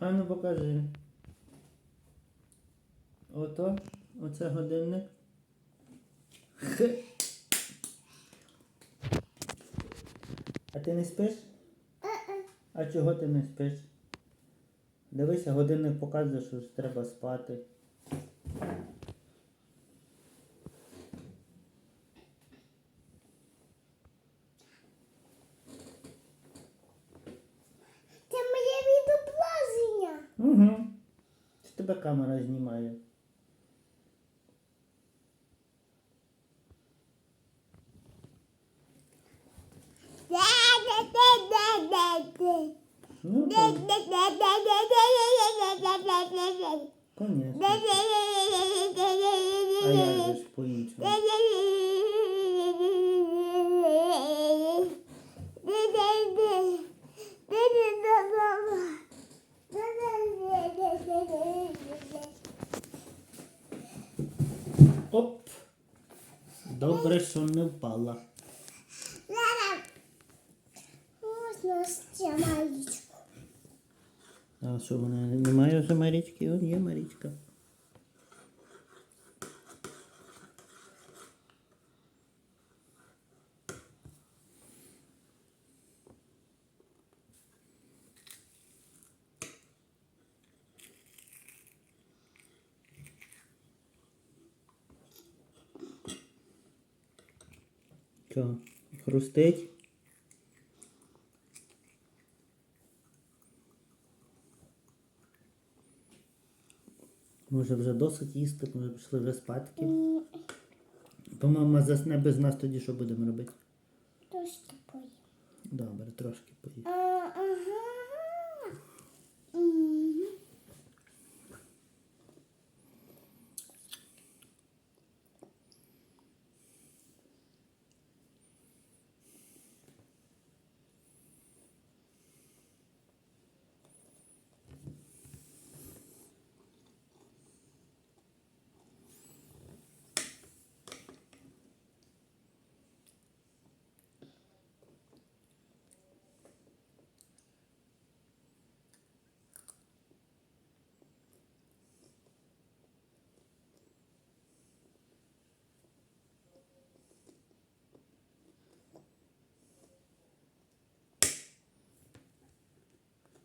А ну покажи. Ото, оце годинник. А ти не спиш? А чого ти не спиш? Дивися, годинник показує, що треба спати. тебе камера знімає. Ну Конечно. А я же по-іншому. Оп! Добре, що не впала. Можна ще маличку. А що вона немає вже Марічки? он є Марічка. Що, хрустить? Може вже досить їсти, може пішли вже спадки. По-моєму, засне без нас тоді що будемо робити? Трошки поїм. Добре, трошки. А, Ага.